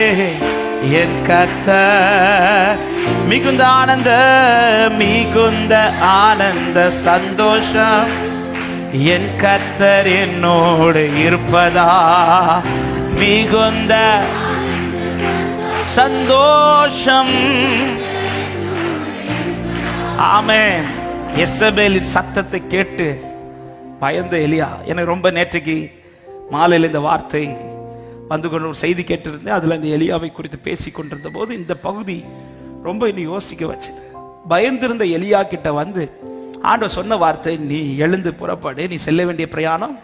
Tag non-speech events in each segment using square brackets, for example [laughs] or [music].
என் கத்த மிகுந்த ஆனந்த மிகுந்த ஆனந்த சந்தோஷம். என் கத்தர் என்னோடு இருப்பதா? மிகுந்த சந்தோஷம். ஆமேன். எசபேலின் சத்தத்தை கேட்டு பயந்த எலியா எனக்கு ரொம்ப நேற்றைக்கு மாலையில் இந்த வார்த்தை வந்து கொண்டு ஒரு செய்தி கேட்டிருந்தேன். அதில் இந்த எலியாவை குறித்து பேசி கொண்டிருந்த போது இந்த பகுதி ரொம்ப என்னை யோசிக்க வச்சது. பயந்திருந்த எலியா கிட்ட வந்து ஆண்டவர் சொன்ன வார்த்தை நீ எழுந்து புறப்படு நீ செல்ல வேண்டிய பிரயாணம்.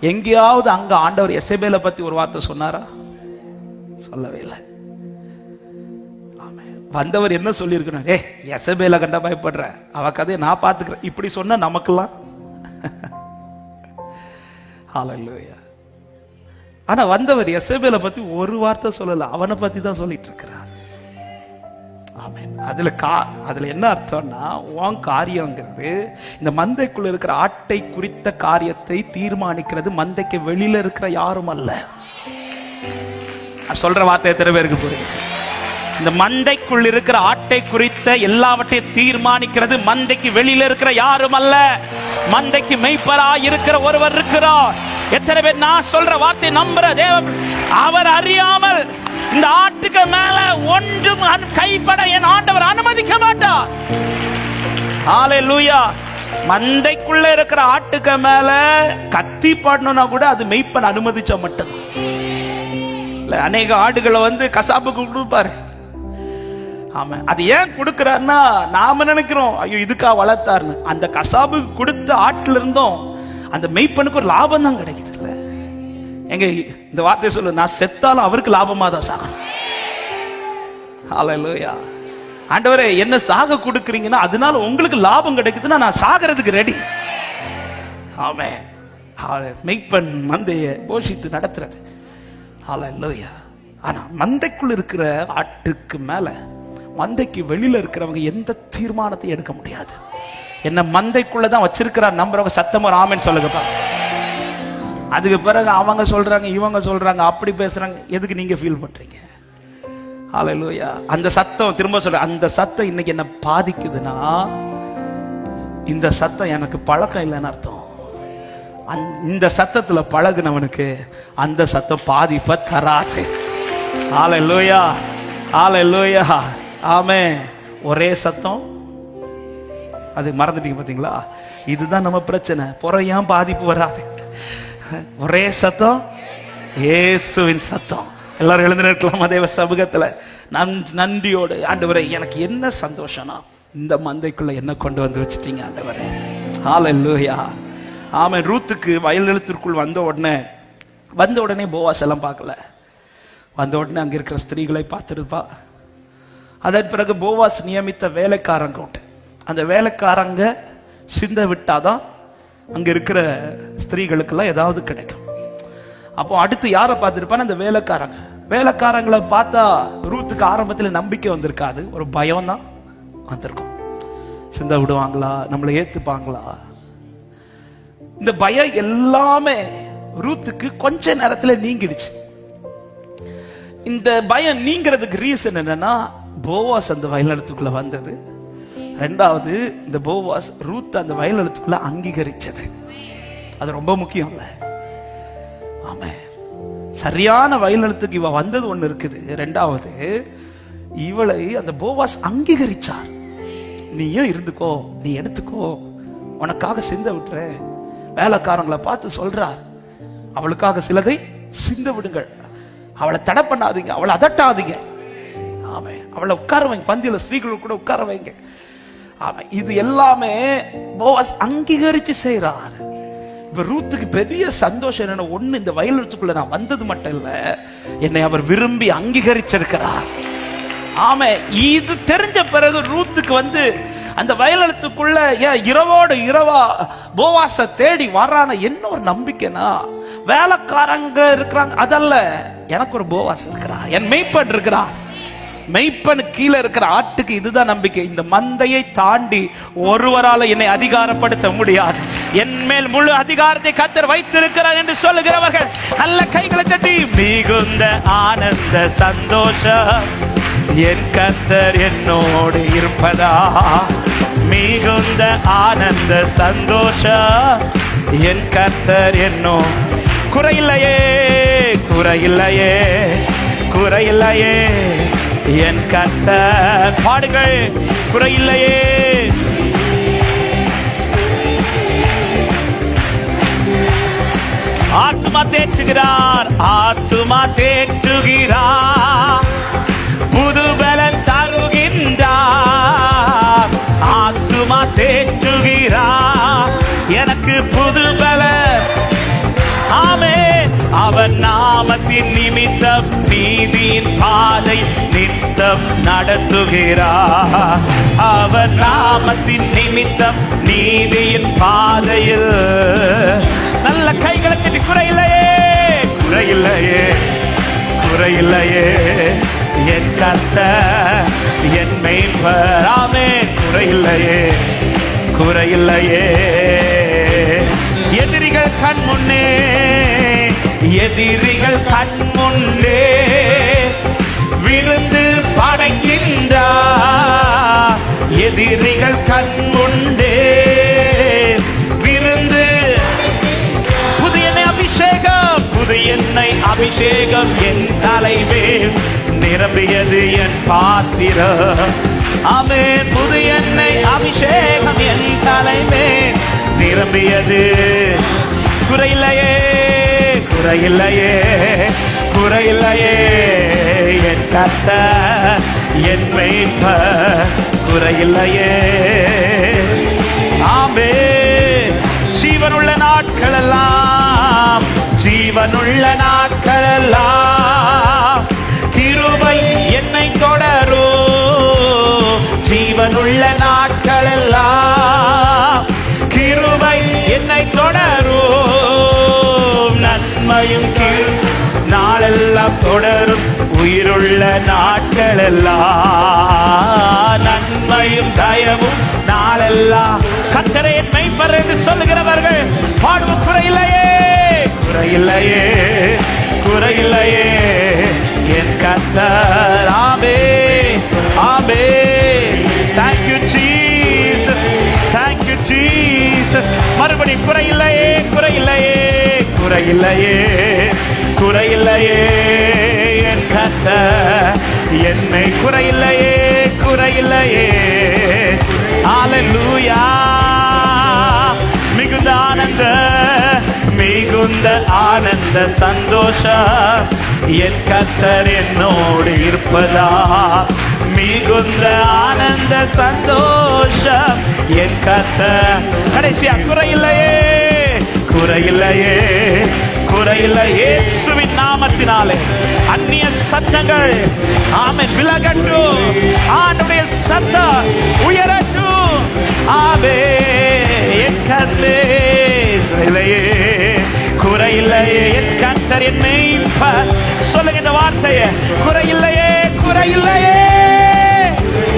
எங்கேயாவது அங்க ஆண்டவர் எசபேலை பத்தி ஒரு வார்த்தை சொன்னாரா? சொல்லவே இல்லை. வந்தவர் என்ன சொல்லியிருக்கிறார்? ஏ எசபேல கண்டா பயப்படுற. அவ கதையை நான் பார்த்துக்கிறேன். இப்படி சொன்னா நமக்கெல்லாம். [laughs] ஹalleluya. ஆனா வந்தவர் எசபேல பத்தி ஒரு வார்த்தை சொல்லல. அவனை பத்தி தான் சொல்லிட்டு இருக்கிறார். அதுல கா அதுல என்ன அர்த்தம்னா உன் காரியங்கிறது இந்த மந்தைக்குள்ள இருக்கிற ஆட்டை குறித்த காரியத்தை தீர்மானிக்கிறது மந்தைக்கு வெளியில இருக்கிற யாரும் அல்ல. சொல்ற வார்த்தை எத்தனை பேருக்கு புரியுது? இந்த மந்தைக்குள் இருக்கிற ஆட்டை குறித்த எல்லாவற்றையும் தீர்மானிக்கிறது. மந்தைக்கு வெளியில இருக்கிற யாரும் அல்ல மந்தைக்கு மெய்ப்பரா இருக்கிற ஒருவர் இருக்கிறார். எத்தனை பேர் நான் சொல்ற வார்த்தை நம்புற தேவன்? அவர் அறியாமல் இந்த ஆட்டுக்கு மேல ஒன்றும் கைப்பட என் ஆண்டவர் அனுமதிக்க மாட்டார். லூயா மந்தைக்குள்ள இருக்கிற ஆட்டுக்கு மேல கத்தி பாடணும்னா கூட அது மெய்ப்பன் அனுமதிச்சா மட்டும் அநேக ஆடுகளை வந்து கசாப்புக்கு கொடுப்பாரு. ஆமா அது ஏன் கொடுக்கிறாருன்னா நாம நினைக்கிறோம் ஐயோ இதுக்கா வளர்த்தாருன்னு. அந்த கசாபுக்கு கொடுத்த ஆட்டுல இருந்தும் அந்த மெய்ப்பனுக்கு ஒரு லாபம் தான் கிடைக்குது இல்ல? எங்க இந்த வார்த்தையை சொல்லு நான் செத்தாலும் அவருக்கு லாபமா தான் சாகணும் ஹalleluya ஆண்டவரே என்ன சாக கொடுக்குறீங்கன்னா அதனால உங்களுக்கு லாபம் கிடைக்குதுன்னா நான் சாகிறதுக்கு ரெடி ஆமே. மெய்ப்பன் மந்தைய போஷித்து நடத்துறது. ஹalleluya ஆனா மந்தைக்குள் இருக்கிற ஆட்டுக்கு மேல மந்தைக்கு வெளியில இருக்கிறவங்க எந்த தீர்மானத்தையும் எடுக்க முடியாது. என்ன மந்தைக்குள்ள தான் வச்சிருக்கிறார் நம்புறவங்க சத்தமா ராமன் சொல்லுங்கப்பா. அதுக்கு பிறகு அவங்க சொல்றாங்க இவங்க சொல்றாங்க அப்படி பேசுறாங்க. எதுக்கு நீங்க ஃபீல் பண்றீங்க? ஹalleluya அந்த சத்தம் திரும்ப சொல்ற அந்த சத்தம் இன்னைக்கு என்ன பாதிக்குதுன்னா இந்த சத்தம் எனக்கு பழக்கம் இல்லைன்னு அர்த்தம். இந்த சத்தத்துல பழகுனவனுக்கு அந்த சத்தம் பாதிப்ப தராது. ஆலை லோயா ஆமே ஒரே சத்தம். அது மறந்துட்டீங்க பாத்தீங்களா? இதுதான் நம்ம பிரச்சனை. புறம் ஏன் பாதிப்பு வராது. ஒரே சத்தம். இயேசுவின் சத்தம். எல்லாரும் எழுந்து நிற்கலாம் தேவ சமூகத்துல. நன் நன்றியோடு. ஆண்டவரை எனக்கு என்ன சந்தோஷம்னா இந்த மந்தைக்குள்ள என்ன கொண்டு வந்து வச்சிட்டீங்க ஆண்டவரே. ஹalleluya ஆமென். ரூத்துக்கு வயல் நிலத்திற்குள் வந்த உடனே வந்த உடனே போவாஸ் எல்லாம் பார்க்கல. வந்த உடனே அங்க இருக்கிற ஸ்திரீகளை பார்த்துருப்பா. அதன் பிறகு போவாஸ் நியமித்த வேலைக்காரங்க உண்டு. அந்த வேலைக்காரங்க சிந்த விட்டாதான் அங்க இருக்கிற ஸ்திரீகளுக்கெல்லாம் ஏதாவது கிடைக்கும். அப்போ அடுத்து யாரை பார்த்துருப்பான்னு அந்த வேலைக்காரங்க. வேலைக்காரங்களை பார்த்தா ரூத்துக்கு ஆரம்பத்தில் நம்பிக்கை வந்திருக்காது. ஒரு பயம் தான் வந்திருக்கும். சிந்த விடுவாங்களா? நம்மளை ஏத்துப்பாங்களா? இந்த பயம் எல்லாமே ரூத்துக்கு கொஞ்ச நேரத்தில் நீங்கிடுச்சு. இந்த பயம் நீங்கிறதுக்கு ரீசன் என்னன்னா போவாஸ் அந்த வயலிடத்துக்குள்ள வந்தது. ரெண்டாவது இந்த போவாஸ் ரூத் அந்த வயலிடத்துக்குள்ள அங்கீகரிச்சது. அது ரொம்ப முக்கியம் இல்ல. ஆமா. சரியான வயலிடத்துக்கு இவ வந்தது ஒண்ணு இருக்குது. ரெண்டாவது இவளை அந்த போவாஸ் அங்கீகரிச்சார். நீயும் இருந்துக்கோ நீ எடுத்துக்கோ. உனக்காக சிந்த விட்டுற. வேலைக்காரங்களை பார்த்து சொல்றார். அவளுக்காக சிலதை சிந்த விடுங்கள். அவளை தடை பண்ணாதீங்க. அவளை அதட்டாதீங்க. ஆமே அவளை உட்கார வைங்க. பந்தியில் ஸ்திரீகள் கூட உட்கார வைங்க. ஆமா இது எல்லாமே போவாஸ் அங்கீகரிச்சு செய்கிறார் இப்போ ரூத்துக்கு பெரிய சந்தோஷம் என்னன்னா ஒன்று இந்த வயலத்துக்குள்ள நான் வந்தது மட்டும் இல்லை என்னை அவர் விரும்பி அங்கீகரிச்சிருக்கிறார். ஆமே இது தெரிஞ்ச பிறகு ரூத்துக்கு வந்து அந்த வயலத்துக்குள்ள ஏன் இரவோடு இரவா போவாச தேடி வரான என்ன ஒரு நம்பிக்கைனா வேலைக்காரங்க இருக்கிறாங்க. அதல்ல எனக்கு ஒரு போவாஸ் இருக்கிறா என் மெய்ப்பன் இருக்கிறான் மெய்ப்பன் கீழே இருக்கிற ஆட்டுக்கு இதுதான் நம்பிக்கை. இந்த மந்தையை தாண்டி ஒருவரால் என்னை அதிகாரப்படுத்த முடியாது. என் மேல் முழு அதிகாரத்தை கத்தர் வைத்திருக்கிறார் என்று சொல்லுகிறவர்கள் நல்ல கைகளை தட்டி மிகுந்த ஆனந்த சந்தோஷம் என் கத்தர் என்னோடு இருப்பதா? மிகுந்த ஆனந்த சந்தோஷம் என் கத்தர் என்னோ குறையில்லையே குறையில்லையே குறையில்லையே. என் கத்த பாடுங்கள். குறையில்லையே. ஆத்மா தேற்றுகிறார். ஆத்துமா தேற்றுகிறார். நித்தம் நீதியின் பாதை நித்தம் நடத்துகிறார். அவர் நாமத்தின் நிமித்தம் நீதியின் பாதையில். நல்ல கைகளை தட்டி குறையில்லையே குறையில்லையே குறையில்லையே என் கத்த என் மெய்ப்பராமே குறையில்லையே குறையில்லையே எதிரிகள் கண் முன்னே எதிரிகள் கண்முன்னே விருந்து படைக்கின்றார் எதிரிகள் கண் விருந்து. புது எண்ணெய் அபிஷேகம். புது எண்ணெய் அபிஷேகம் என் தலைவேல் நிரம்பியது என் பாத்திரம். அமே புது எண்ணெய் அபிஷேகம் என் தலைமே நிரம்பியது. குறையிலையே குறையில்லையே குறையில்லையே. என் கத்த என் மெய்ப்ப குறையில்லையே. ஆமே ஜீவனுள்ள நாட்கள் எல்லாம் ஜீவனுள்ள நாட்கள் தொடரும் உயிருள்ள நாட்களெல்லாம். நன்மையும் தயவும் நாளெல்லாம். கத்தரை மெய்ப்பர் என்று சொல்லுகிறவர்கள் பாடுவோம் குறையில்லையே. குறையில்லையே குறையில்லையே. என் கத்தர் ஆமே ஆமே. தேங்க்யூ ஜீசஸ் தேங்க்யூ ஜீசஸ் மறுபடி குறையில்லையே குறையில்லையே. குறையில்லையே. குறையில்லையே என் கத்த என்னை குறையில்லையே குறையில்லையே. ஹalleluya மிகுந்த ஆனந்த மிகுந்த ஆனந்த சந்தோஷம். என் கத்தர் என்னோடு இருப்பதா? மிகுந்த ஆனந்த சந்தோஷம். என் கத்த கடைசியா குறையில்லையே குறையில்லையே. குறையில இயேசுவின் நாமத்தினாலே. அந்நிய சத்தங்கள். ஆமென். விலகட்டும். ஆண்டுடைய சத்தம் உயரட்டும். ஆவே என் குறையில்லையே. என் கத்தர் என் மெய்ப்பர். சொல்லுங்க இந்த வார்த்தையை. குறையில்லையே. குறையில்லையே.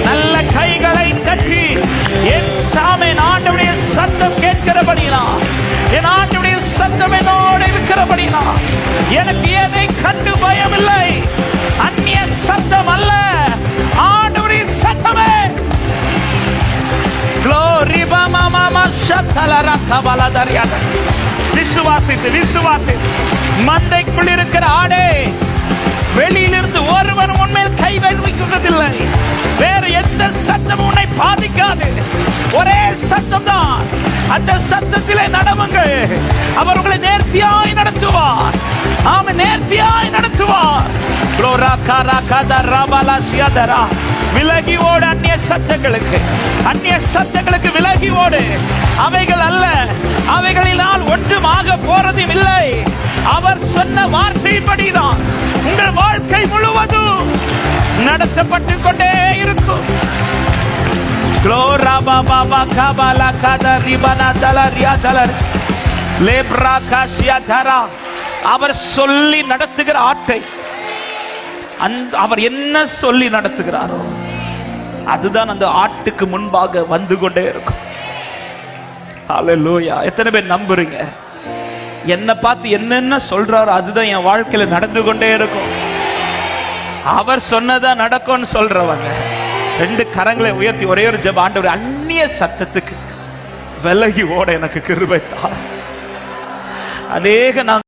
நல்ல கைகளை தட்டி என் சாமி ஆண்டவுடைய சத்தம் கேட்கிறபடினா என் இருக்கிறபடினா எனக்கு எதை கண்டு பயமில்லை. அந்நிய சத்தம் அல்ல. ஆண்டவுடைய சத்தமே. Glory mama mama shatala kabaladariada விசுவாசித்து விசுவாசித்து. மந்தைக்குள் இருக்கிற ஆடே வெளியிலிருந்து ஒருவரும் உண்மையில் கை வைக்கிறதில்லை வேறு எந்த சத்தமும் உன்னை பாதிக்காது. ஒரே சத்தம் தான் அந்த சத்தத்திலே நடவுங்கள். அவர் உங்களை நேர்த்தியாய் நடத்துவார். ஆம நேர்த்தியாய் நடத்துவார். Glora kara kada rabala shiadara. விலகி ஓடு அந்நிய சத்தங்களுக்கு. அந்நிய சத்தங்களுக்கு விலகி ஓடு. அவைகள் அல்ல. அவைகளினால் ஒன்றுமாக போறதும் இல்லை. அவர் சொன்ன வார்த்தைப்படிதான். உங்கள் வாழ்க்கை முழுவதும் நடத்தப்பட்டு கொண்டே இருக்கும். Glora baba baka bala kada ribana dalaria dalar lebra kashia dara அவர் சொல்லி நடத்துகிற ஆட்டை. அந்த அவர் என்ன சொல்லி நடத்துகிறாரோ அதுதான் அந்த ஆட்டுக்கு முன்பாக வந்து கொண்டே இருக்கும். எத்தனை பேர் நம்புறீங்க? என்ன பார்த்து என்னென்ன சொல்றாரோ அதுதான் என் வாழ்க்கையில நடந்து கொண்டே இருக்கும். அவர் சொன்னதா நடக்கும்னு சொல்றவங்க ரெண்டு கரங்களை உயர்த்தி ஒரே ஒரு ஜப ஆண்டவர் அந்நிய சத்தத்துக்கு விலகி ஓட எனக்கு கிருபை தான் அநேக நான்